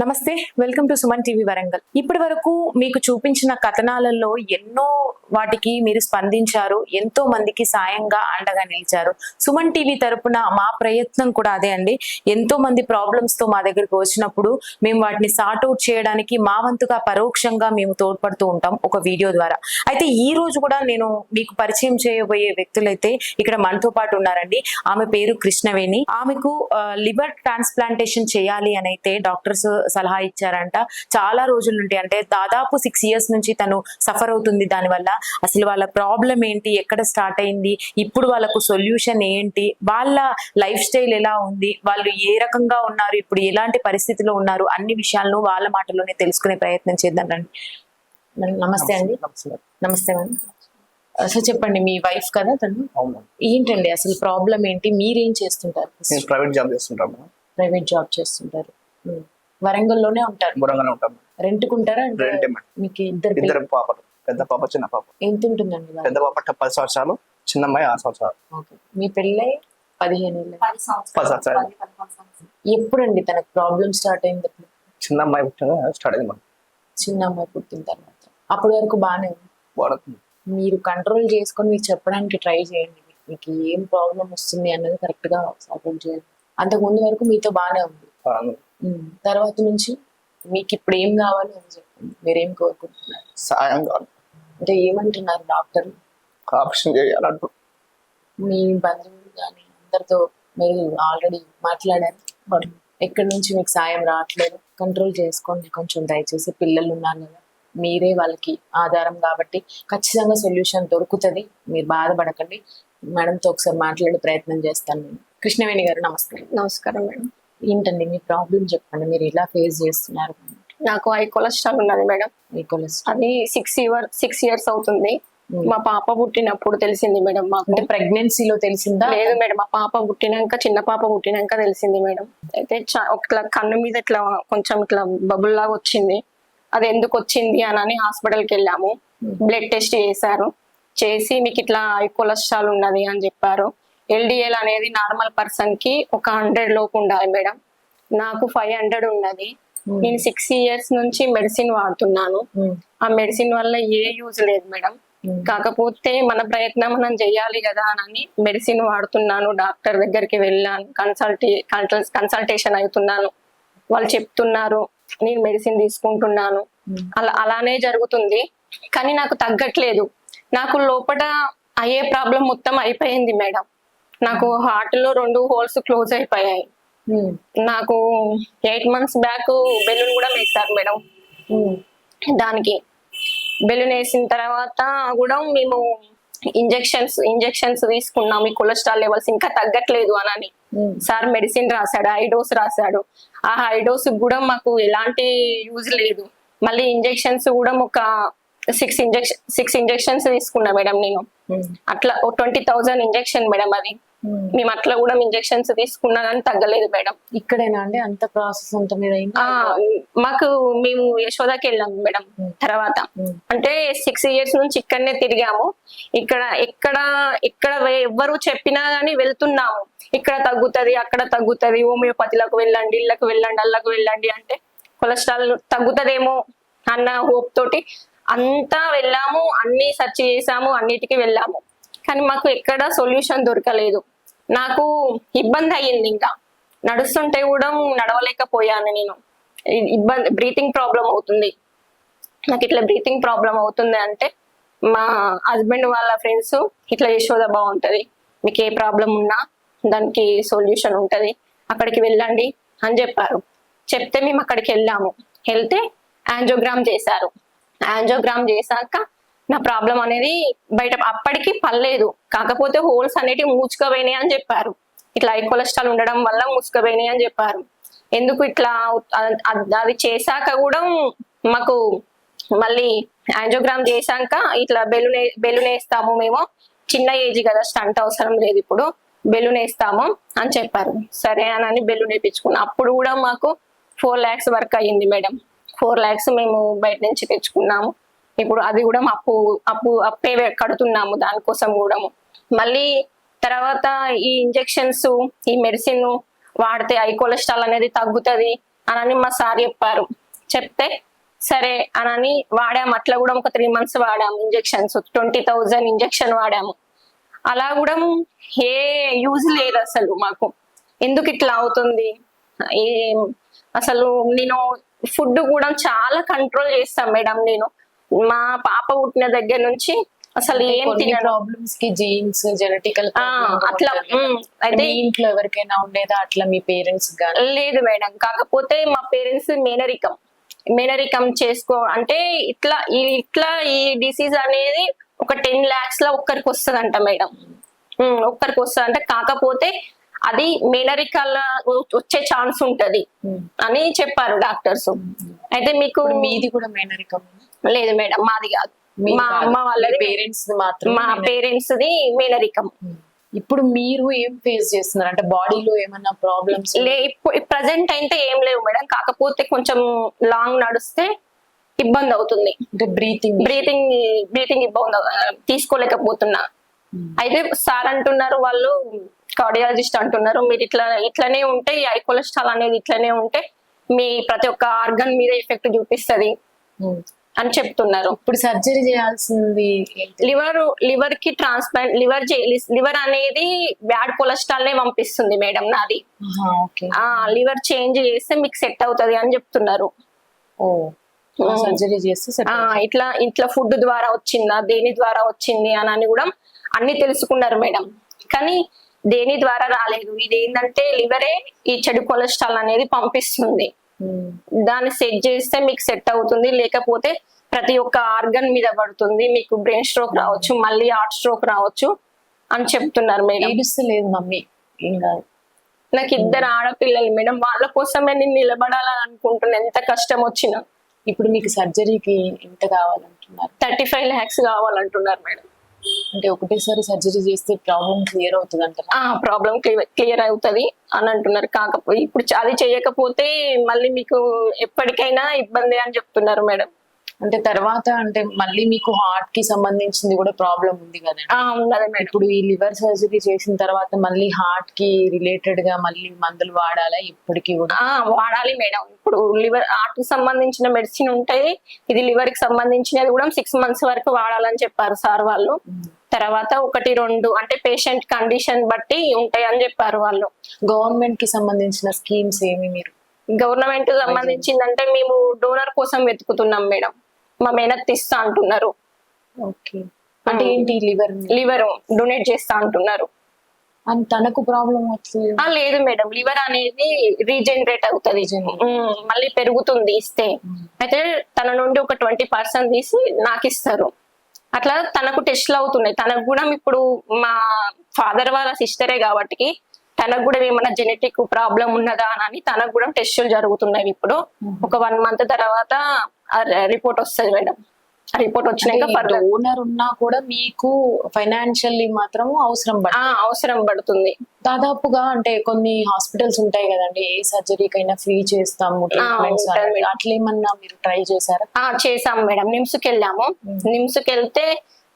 నమస్తే welcome to Suman TV Warangal. ఇప్పటి వరకు మీకు చూపించిన కథనాలలో ఎన్నో వాటికి మీరు స్పందించారు ఎంతో మందికి సాయంగా అండగా నిలిచారు. సుమన్ టీవీ తరపున మా ప్రయత్నం కూడా అదే అండి. ఎంతో మంది ప్రాబ్లమ్స్తో మా దగ్గరికి వచ్చినప్పుడు మేము వాటిని సార్ట్అవుట్ చేయడానికి మా వంతుగా పరోక్షంగా మేము తోడ్పడుతూ ఉంటాం ఒక వీడియో ద్వారా. అయితే ఈ రోజు కూడా నేను మీకు పరిచయం చేయబోయే వ్యక్తులైతే ఇక్కడ మనతో పాటు ఉన్నారండి. ఆమె పేరు కృష్ణవేణి. ఆమెకు లివర్ ట్రాన్స్ప్లాంటేషన్ చేయాలి అని అయితే డాక్టర్స్ సలహా ఇచ్చారంట. చాలా రోజుల నుండి అంటే దాదాపు సిక్స్ ఇయర్స్ నుంచి తను సఫర్ అవుతుంది దానివల్ల. అసలు వాళ్ళ ప్రాబ్లం ఏంటి? ఎక్కడ స్టార్ట్ అయింది? ఇప్పుడు వాళ్ళకు సొల్యూషన్ ఏంటి? వాళ్ళ లైఫ్ స్టైల్ ఎలా ఉంది? వాళ్ళు ఏ రకంగా ఉన్నారు? ఇప్పుడు ఎలాంటి పరిస్థితిలో ఉన్నారు? అన్ని విషయాలను వాళ్ళ మాటలోనే తెలుసుకునే ప్రయత్నం చేద్దాం రండి. నమస్తే అండి. నమస్తే. మేడం. అసలు చెప్పండి మీ వైఫ్ కదా తను? ఏంటండి అసలు ప్రాబ్లం ఏంటి? మీరేం చేస్తుంటారు? ప్రైవేట్ జాబ్ చేస్తుంటాను మేడం. ప్రైవేట్ జాబ్ చేస్తుంటారు. వరంగల్లోనే ఉంటారు. బురంగానే ఉంటాను రెంట్కుంటారా? అంటే రెంటే మేడం. మీకు ఇద్దరు పిల్ల- ఇద్దరు పాపలు. పెద్ద పాప చిన్న పాప. ఎంత ఉంటుందండి వాళ్ళ? పెద్ద పాప పది సంవత్సరాలు చిన్న అమ్మాయి ఆరు సంవత్సరాలు. ఓకే. మీ పెళ్ళై పదిహేను ఏళ్ళ? పది సంవత్సరాలు. పది సంవత్సరాలు. పది పదకొండు సంవత్సరాలు. ఎప్పుడండి తనకు ప్రాబ్లం స్టార్ట్ అయింది? అప్పుడు? చిన్న అమ్మాయి పుట్టిన స్టార్ట్ అయింది మేడం. చిన్న అమ్మాయి పుట్టిన తర్వాత. అప్పటి వరకు బాగానే ఉంది. మీరు కంట్రోల్ చేసుకొని మీకు చెప్పడానికి ట్రై చేయండి. మీకు ఏం ప్రాబ్లం వస్తుంది అన్నది కరెక్ట్గా సాల్వ్ చేయండి. అంతకు ముందు వరకు మీతో బాగానే ఉంది. తర్వాత నుంచి మీకు ఇప్పుడు ఏం కావాలి అని చెప్పండి. మీరేం కోరుకుంటున్నారు? సాయం కాదు అంటే ఏమంటున్నారు డాక్టర్? ఆపరేషన్ చేయాలంటూ. మీ బంధువులు కానీ అందరితో మీరు ఆల్రెడీ మాట్లాడారు. ఎక్కడి నుంచి మీకు సాయం రావట్లేదు? కంట్రోల్ చేసుకోండి కొంచెం దయచేసి. పిల్లలు ఉన్నారు కదా. మీరే వాళ్ళకి ఆధారం కాబట్టి ఖచ్చితంగా సొల్యూషన్ దొరుకుతుంది. మీరు బాధపడకండి. మేడంతో ఒకసారి మాట్లాడే ప్రయత్నం చేస్తాను నేను. కృష్ణవేణి గారు నమస్తే నమస్కారం మేడం. ఏంటండి మీ ప్రాబ్లం చెప్పండి మీరు ఎలా ఫేస్ చేస్తున్నారు నాకు హై కొలెస్ట్రాల్ ఉన్నది మేడం. మీ కొలెస్ట్రాల్. అది సిక్స్ ఇయర్ సిక్స్ ఇయర్స్ అవుతుంది. మా పాప పుట్టినప్పుడు తెలిసింది మేడం మాకు. అంటే ప్రెగ్నెన్సీలో తెలిసిందా? లేదు మేడం మా పాప పుట్టినాక చిన్న పాప పుట్టినాక తెలిసింది మేడం. అయితే ఒక కన్ను మీద ఇట్లా కొంచెం ఇట్లా బబుల్ లాగా వచ్చింది. అది ఎందుకు వచ్చింది అని అని హాస్పిటల్కి వెళ్ళాము. బ్లడ్ టెస్ట్ చేశారు. చేసి మీకు ఇట్లా హై కొలెస్ట్రాల్ ఉన్నది అని చెప్పారు. ఎల్డిఎల్ అనేది నార్మల్ పర్సన్కి ఒక హండ్రెడ్ లోపు ఉండాలి మేడం. నాకు ఫైవ్ హండ్రెడ్ ఉన్నది. నేను సిక్స్ ఇయర్స్ నుంచి మెడిసిన్ వాడుతున్నాను. ఉమ్, ఆ మెడిసిన్ వల్ల ఏ యూజ్ లేదు మేడం. ఉమ్, కాకపోతే మన ప్రయత్నం మనం చెయ్యాలి కదా అని మెడిసిన్ వాడుతున్నాను. డాక్టర్ దగ్గరికి వెళ్ళాను. కన్సల్టీ కన్సల్టేషన్ అవుతున్నాను. వాళ్ళు చెప్తున్నారు నేను మెడిసిన్ తీసుకుంటున్నాను. అలా అలానే జరుగుతుంది. కానీ నాకు తగ్గట్లేదు. నాకు లోపల అయ్యే ప్రాబ్లం మొత్తం అయిపోయింది మేడం. నాకు హార్ట్లో రెండు హోల్స్ క్లోజ్ అయిపోయాయి. ఉమ్, నాకు ఎయిట్ మంత్స్ బ్యాక్ బెలూన్ కూడా వేస్తారు మేడం. ఉమ్, దానికి. బెలూన్ వేసిన తర్వాత కూడా మేము ఇంజెక్షన్స్ ఇంజెక్షన్స్ తీసుకున్నాం. ఈ కొలెస్ట్రాల్ లెవెల్స్ ఇంకా తగ్గట్లేదు అని. సార్ మెడిసిన్ రాశాడు హై డోస్ రాశాడు. ఆ హై డోస్ కూడా మాకు ఎలాంటి యూజ్ లేదు. మళ్ళీ ఇంజెక్షన్స్ కూడా ఒక సిక్స్ ఇంజెక్షన్ సిక్స్ ఇంజెక్షన్స్ తీసుకున్నా మేడం నేను. అట్లా ట్వంటీ థౌజండ్ ఇంజెక్షన్ మేడం అది. మేము అట్లా కూడా ఇంజెక్షన్స్ తీసుకున్నా కానీ తగ్గలేదు మేడం. ఇక్కడేనా అండి? అంత ప్రాసెస్ అంత మీద ఆ మాకు మేము యశోదకి వెళ్ళాము మేడం తర్వాత. ఉమ్. అంటే సిక్స్ ఇయర్స్ నుంచి ఇక్కడనే తిరిగాము. ఇక్కడ ఎక్కడ ఎక్కడ ఎవ్వరు చెప్పినా గానీ వెళ్తున్నాము. ఇక్కడ తగ్గుతది అక్కడ తగ్గుతది హోమియోపతిలకు వెళ్ళండి ఇళ్ళకి వెళ్ళండి అల్లకు వెళ్ళండి అంటే కొలెస్ట్రాల్ తగ్గుతదేమో అన్న హోప్ తోటి అంతా వెళ్ళాము అన్ని సెర్చ్ చేసాము అన్నిటికీ వెళ్ళాము. కానీ మాకు ఎక్కడ సొల్యూషన్ దొరకలేదు. నాకు ఇబ్బంది అయ్యింది ఇంకా. నడుస్తుంటే కూడా నడవలేకపోయాను నేను. ఇబ్బంది బ్రీతింగ్ ప్రాబ్లం అవుతుంది. నాకు ఇట్లా బ్రీతింగ్ ప్రాబ్లం అవుతుంది అంటే మా హస్బెండ్ వాళ్ళ ఫ్రెండ్స్ ఇట్లా యశోద బాగుంటుంది. మీకు ఏ ప్రాబ్లం ఉన్నా దానికి సొల్యూషన్ ఉంటుంది. అక్కడికి వెళ్ళండి అని చెప్పారు. చెప్తే మేము అక్కడికి వెళ్ళాము. వెళ్తే యాంజోగ్రామ్ చేశారు. యాంజోగ్రామ్ చేశాక నా ప్రాబ్లం అనేది బయట అప్పటికి పర్లేదు కాకపోతే హోల్స్ అనేటివి మూచుకపోయినాయి అని చెప్పారు. ఇట్లా హై కొలెస్ట్రాల్ ఉండడం వల్ల మూసుకపోయినాయి అని చెప్పారు. ఎందుకు ఇట్లా అది చేశాక కూడా మాకు మళ్ళీ యాంజోగ్రామ్ చేశాక ఇట్లా బెలూన్ బెలూన్ వేస్తాము మేము. చిన్న ఏజ్ కదా స్టంట్ అవసరం లేదు ఇప్పుడు. బెలూన్ వేస్తాము అని చెప్పారు. సరే అని బెలూన్ వేయించుకున్నాం అప్పుడు కూడా మాకు ఫోర్ ల్యాక్స్ వర్క్ అయ్యింది మేడం. ఫోర్ ల్యాక్స్ మేము బయట నుంచి తెచ్చుకున్నాము. ఇప్పుడు అది కూడా అప్పు అప్పు అప్పే కడుతున్నాము దానికోసం కూడా. మళ్ళీ తర్వాత ఈ ఇంజెక్షన్స్ ఈ మెడిసిన్ వాడితే ఐ కొలెస్ట్రాల్ అనేది తగ్గుతుంది అనని మా సార్ చెప్పారు. చెప్తే సరే అనని వాడాము. అట్లా కూడా ఒక త్రీ మంత్స్ వాడాము ఇంజెక్షన్స్. ట్వంటీ థౌజండ్ ఇంజెక్షన్ వాడాము. అలా కూడా ఏ యూజ్ లేదు అసలు మాకు. ఎందుకు ఇట్లా అవుతుంది? ఏం అసలు నేను ఫుడ్ కూడా చాలా కంట్రోల్ చేస్తాను మేడం నేను. మా పాప పుట్టిన దగ్గర నుంచి అసలు ఏం తినను ప్రాబ్లమ్స్కి జీన్స్ జెనెటికల్ అట్లా అయితే ఇంట్లో ఎవరికైనా ఉండేదా అట్లా మీ పేరెంట్స్ లేదు మేడం. కాకపోతే మా పేరెంట్స్ మేనరికం. మేనరికం చేసుకో అంటే ఇట్లా ఈ ఇట్లా ఈ డిసీజ్ అనేది ఒక టెన్ లాక్స్లో ఒక్కరికి వస్తుందంట మేడం. ఒక్కరికి వస్తుంది అంటే కాకపోతే అది మేనరికాల వచ్చే ఛాన్స్ ఉంటది. అని చెప్పారు డాక్టర్స్. అయితే మీకు మీది కూడా మేనరికం లేదు మేడం మాది కాదు. మా అమ్మ వాళ్ళది పేరెంట్స్ మాత్రం మా పేరెంట్స్ ది మేనరికం. ఇప్పుడు మీరు ఏం ఫేస్ చేస్తున్నారు? అంటే బాడీలో ఏమన్నా ప్రాబ్లమ్స్ లే ప్రజెంట్ అయితే ఏం లేవు మేడం. కాకపోతే కొంచెం లాంగ్ నడిస్తే ఇబ్బంది అవుతుంది. అంటే బ్రీతింగ్ బ్రీతింగ్ బ్రీతింగ్ ఇబ్బంది తీసుకోలేకపోతున్నా. అయితే సార్ అంటున్నారు వాళ్ళు కార్డియాలజిస్ట్ అంటున్నారు మీరు ఇట్లా ఇట్లనే ఉంటే ఈ హై కొలెస్ట్రాల్ అనేది ఇట్లనే ఉంటే మీ ప్రతి ఒక్క ఆర్గన్ మీద ఎఫెక్ట్ చూపిస్తది. అని చెప్తున్నారు. ఇప్పుడు సర్జరీ చేయాల్సింది? లివర్ లివర్కి ట్రాన్స్ప్లాంట్ లివర్ లివర్ అనేది బ్యాడ్ కొలెస్ట్రాల్ నే పంపిస్తుంది మేడం నాది. లివర్ చేంజ్ చేస్తే మీకు సెట్ అవుతది అని చెప్తున్నారు. ఓ సర్జరీ చేస్తే ఇట్లా ఇట్లా ఫుడ్ ద్వారా వచ్చిందా దేని ద్వారా వచ్చింది అని అని కూడా అన్ని తెలుసుకున్నారు మేడం. కానీ దేని ద్వారా రాలేదు. ఇది ఏంటంటే లివరే ఈ చెడు కొలెస్ట్రాల్ అనేది పంపిస్తుంది. దాన్ని సెట్ చేస్తే మీకు సెట్ అవుతుంది. లేకపోతే ప్రతి ఒక్క ఆర్గన్ మీద పడుతుంది. మీకు బ్రెయిన్ స్ట్రోక్ రావచ్చు మళ్ళీ హార్ట్ స్ట్రోక్ రావచ్చు అని చెప్తున్నారు మేడం. ఏడుస్తలేదు మమ్మీ. నాకు ఇద్దరు ఆడపిల్లలు మేడం. వాళ్ళ కోసమే నేను నిలబడాలని అనుకుంటున్నా ఎంత కష్టం వచ్చినా. ఇప్పుడు మీకు సర్జరీకి ఎంత కావాలంటున్నారు? థర్టీ ఫైవ్ ల్యాక్స్ కావాలంటున్నారు మేడం. అంటే ఒకటేసారి సర్జరీ చేస్తే ప్రాబ్లం క్లియర్ అవుతుంది అంటారా? ఆ ప్రాబ్లం క్లియర్ అవుతది అని అంటున్నారు. కాకపోతే ఇప్పుడు అది చేయకపోతే మళ్ళీ మీకు ఎప్పటికైనా ఇబ్బంది అని చెప్తున్నారు మేడం. అంటే తర్వాత అంటే మళ్ళీ మీకు హార్ట్కి సంబంధించింది కూడా ప్రాబ్లం ఉంది మేడం. ఇప్పుడు ఈ లివర్ సర్జరీ చేసిన తర్వాత మళ్ళీ హార్ట్కి రిలేటెడ్గా మళ్ళీ మందులు వాడాలా ఇప్పటికి కూడా? వాడాలి మేడం. ఇప్పుడు లివర్ హార్ట్కి సంబంధించిన మెడిసిన్ ఉంటాయి ఇది లివర్కి సంబంధించినది కూడా సిక్స్ మంత్స్ వరకు వాడాలని చెప్పారు సార్ వాళ్ళు. తర్వాత ఒకటి రెండు అంటే పేషెంట్ కండిషన్ బట్టి ఉంటాయి అని చెప్పారు వాళ్ళు. గవర్నమెంట్కి సంబంధించిన స్కీమ్స్ ఏమి మీరు? గవర్నమెంట్ సంబంధించిందంటే మేము డోనర్ కోసం వెతుకుతున్నాం మేడం. మా మేనత్ ఇస్తా అంటున్నారు. ఓకే. అంటే ఏంటి లివర్ లివర్. డొనేట్ చేస్తా అంటున్నారు. అని తనకు ప్రాబ్లం ఆ లేదు మేడం. లివర్ అనేది రీజనరేట్ అవుతుంది. మళ్ళీ పెరుగుతుంది ఇస్తే. అయితే తన నుండి ఒక ట్వంటీ పర్సెంట్ తీసి నాకు ఇస్తారు. అట్లా తనకు టెస్ట్లు అవుతున్నాయి. తనకు కూడా ఇప్పుడు మా ఫాదర్ వాళ్ళ సిస్టరే కాబట్టి తనకు కూడా ఏమైనా జెనెటిక్ ప్రాబ్లం ఉన్నదా అని తనకు కూడా టెస్టులు జరుగుతున్నాయి ఇప్పుడు. ఒక వన్ మంత్ తర్వాత రిపోర్ట్ వస్తుంది మేడం. ఆ రిపోర్ట్ వచ్చినాక డోనర్ ఉన్నా కూడా మీకు ఫైనాన్షియల్లీ మాత్రం అవసరం పడుతుంది. అవసరం పడుతుంది. దాదాపుగా అంటే కొన్ని హాస్పిటల్స్ ఉంటాయి కదండి ఏ సర్జరీకైనా ఫ్రీ చేస్తాము. అట్లేమన్నా మీరు ట్రై చేశారా? ఆ చేసాం మేడం. నిమ్స్కి వెళ్ళాము. నిమ్స్కి వెళ్తే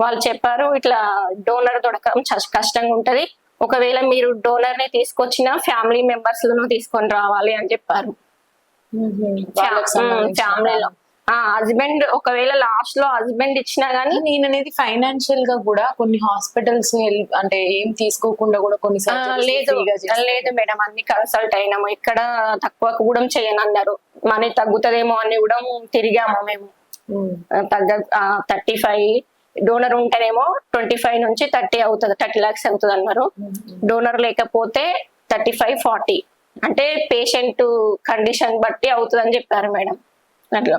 వాళ్ళు చెప్పారు ఇట్లా డోనర్ దొరకడం కష్టంగా ఉంటది. ఒకవేళ మీరు డోనర్ని తీసుకొచ్చిన ఫ్యామిలీ మెంబర్స్లను తీసుకొని రావాలి అని చెప్పారు. ఫ్యామిలీలో హస్బెండ్ ఒకవేళ లాస్ట్లో హస్బెండ్ ఇచ్చినా గానీ నేను అనేది ఫైనాన్షియల్గా కూడా కొన్ని హాస్పిటల్స్ హెల్ప్ అంటే ఏం తీసుకోకుండా కూడా కొన్ని లేదు. లేదు మేడం అన్ని కన్సల్ట్ అయినాము. ఇక్కడ తక్కువ కూడా చేయను అన్నారు మనీ తగ్గుతుందేమో అని కూడా తిరిగాము మేము. తగ్గ థర్టీ ఫైవ్ డోనర్ ఉంటేనేమో ట్వంటీ ఫైవ్ నుంచి థర్టీ అవుతుంది థర్టీ లాక్స్ అవుతుంది అన్నారు. డోనర్ లేకపోతే థర్టీ ఫైవ్ ఫార్టీ అంటే పేషెంట్ కండిషన్ బట్టి అవుతుంది అని చెప్పారు మేడం. అట్లా.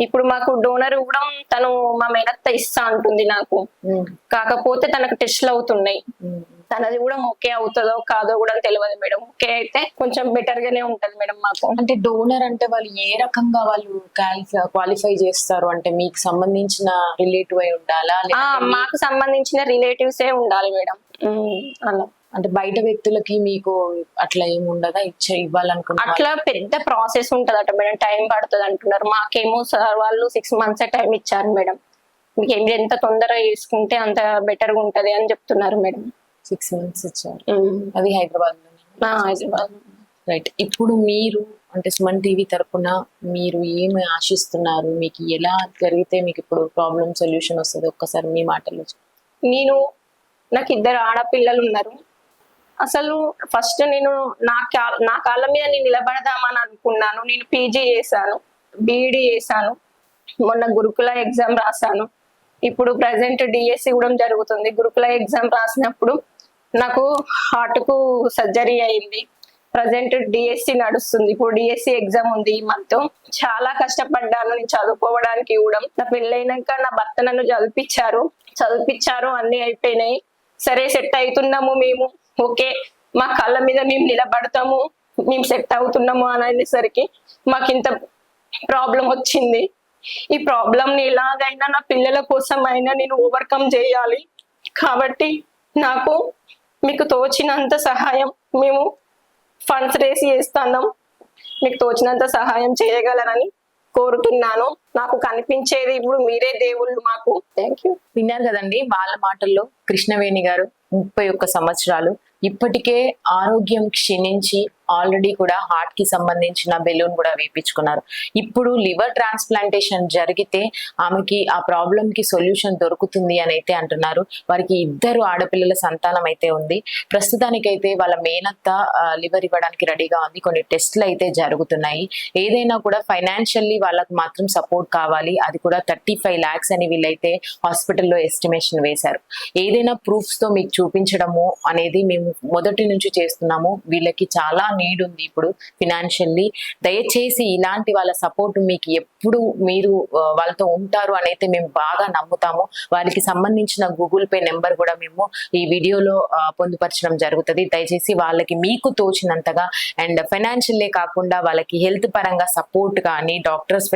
ఇప్పుడు మాకు డోనర్ కూడా తను మా మేనత్త ఇస్తా అంటుంది నాకు. కాకపోతే తనకు టెస్ట్లు అవుతున్నాయి. తనది కూడా ఓకే అవుతుందో కాదో కూడా తెలియదు మేడం. ఓకే అయితే కొంచెం బెటర్ గానే ఉంటది మేడం మాకు. అంటే డోనర్ అంటే వాళ్ళు ఏ రకంగా వాళ్ళు క్వాలిఫై చేస్తారు? అంటే మీకు సంబంధించిన రిలేటివ్ అయి ఉండాలా? మాకు సంబంధించిన రిలేటివ్స్ ఏ ఉండాలి మేడం. అలా. అంటే బయట వ్యక్తులకి మీకు అట్లా ఏమి ఉండదా? ఇచ్చే ఇవ్వాలనుకుంటున్నారు అట్లా పెద్ద ప్రాసెస్ ఉంటదట మేడం. టైం పడుతుంది అంటున్నారు. మాకేమో సార్ వాళ్ళు సిక్స్ మంత్స్ టైం ఇచ్చారు మేడం. మీకు ఏం- ఎంత తొందరగా చేసుకుంటే అంత బెటర్గా ఉంటది అని చెప్తున్నారు మేడం. సిక్స్ మంత్స్ ఇచ్చారు. అది హైదరాబాద్లో హైదరాబాద్ రైట్ ఇప్పుడు మీరు అంటే సుమన్ టీవీ తరపున మీరు ఏమి ఆశిస్తున్నారు? మీకు ఎలా జరిగితే మీకు ఇప్పుడు ప్రాబ్లం సొల్యూషన్ వస్తుంది? ఒక్కసారి మీ మాటల్లో. నేను నాకు ఇద్దరు ఆడపిల్లలు ఉన్నారు. అసలు ఫస్ట్ నేను నా నా కాళ్ళ మీద నేను నిలబడదామని అనుకున్నాను. నేను పీజీ చేశాను బీఈడి చేశాను మొన్న గురుకుల ఎగ్జామ్ రాశాను. ఇప్పుడు ప్రజెంట్ డిఎస్సి కూడా జరుగుతుంది. గురుకుల ఎగ్జామ్ రాసినప్పుడు నాకు హార్ట్కు సర్జరీ అయింది. ప్రజెంట్ డిఎస్సి నడుస్తుంది. ఇప్పుడు డిఎస్సి ఎగ్జామ్ ఉంది ఈ మంత్ చాలా కష్టపడ్డాను నేను చదువుకోవడానికి కూడా. నా పెళ్ళైనాక నా భర్త నన్ను చదివిపించారు చదివిపించారు అన్ని అయిపోయినాయి. సరే సెట్ అవుతున్నాము మేము. ఓకే మా కళ్ళ మీద మేము నిలబడతాము మేము సెట్ అవుతున్నాము అని అనేసరికి మాకు ఇంత ప్రాబ్లం వచ్చింది. ఈ ప్రాబ్లం ని ఎలాగైనా నా పిల్లల కోసం అయినా నేను ఓవర్కమ్ చేయాలి. కాబట్టి నాకు మీకు తోచినంత సహాయం మేము ఫండ్స్ రేసి చేస్తున్నాం. మీకు తోచినంత సహాయం చేయగలరని కోరుతున్నాను. నాకు కనిపించేది ఇప్పుడు మీరే దేవుళ్ళు మాకు. థ్యాంక్ యూ విన్నారు కదండి వాళ్ళ మాటల్లో కృష్ణవేణి గారు ముప్పై ఒక్క సంవత్సరాలు ఇప్పటికే ఆరోగ్యం క్షీణించి ఆల్రెడీ కూడా హార్ట్కి సంబంధించిన బెలూన్ కూడా వేయించుకున్నారు ఇప్పుడు లివర్ ట్రాన్స్ప్లాంటేషన్ జరిగితే ఆమెకి ఆ ప్రాబ్లం కి సొల్యూషన్ దొరుకుతుంది అని అయితే అంటున్నారు. వారికి ఇద్దరు ఆడపిల్లల సంతానం అయితే ఉంది. ప్రస్తుతానికైతే వాళ్ళ మేనత్త లివర్ ఇవ్వడానికి రెడీగా ఉంది. కొన్ని టెస్ట్లు అయితే జరుగుతున్నాయి. ఏదైనా కూడా ఫైనాన్షియల్లీ వాళ్ళకి మాత్రం సపోర్ట్ కావాలి. అది కూడా థర్టీ ఫైవ్ ల్యాక్స్ అని వీళ్ళైతే హాస్పిటల్లో ఎస్టిమేషన్ వేశారు. ఏదైనా ప్రూఫ్స్తో మీకు చూపించడము అనేది మేము మొదటి నుంచి చేస్తున్నాము. వీళ్ళకి చాలా నీడ్ ఉంది ఇప్పుడు ఫినాన్షియల్లీ దయచేసి ఇలాంటి వాళ్ళ సపోర్ట్ మీకు ఎప్పుడు మీరు వాళ్ళతో ఉంటారు అని అయితే మేము బాగా నమ్ముతాము. వారికి సంబంధించిన గూగుల్ పే నెంబర్ కూడా మేము ఈ వీడియోలో పొందుపరచడం జరుగుతుంది. దయచేసి వాళ్ళకి మీకు తోచినంతగా అండ్ ఫైనాన్షియల్లే కాకుండా వాళ్ళకి హెల్త్ పరంగా సపోర్ట్ కానీ డాక్టర్స్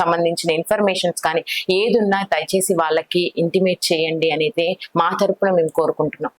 సంబంధించిన ఇన్ఫర్మేషన్స్ కానీ ఏది ఉన్నా దయచేసి వాళ్ళకి ఇంటిమేట్ చేయండి అనేది మా తరపున మేము కోరుకుంటున్నాం.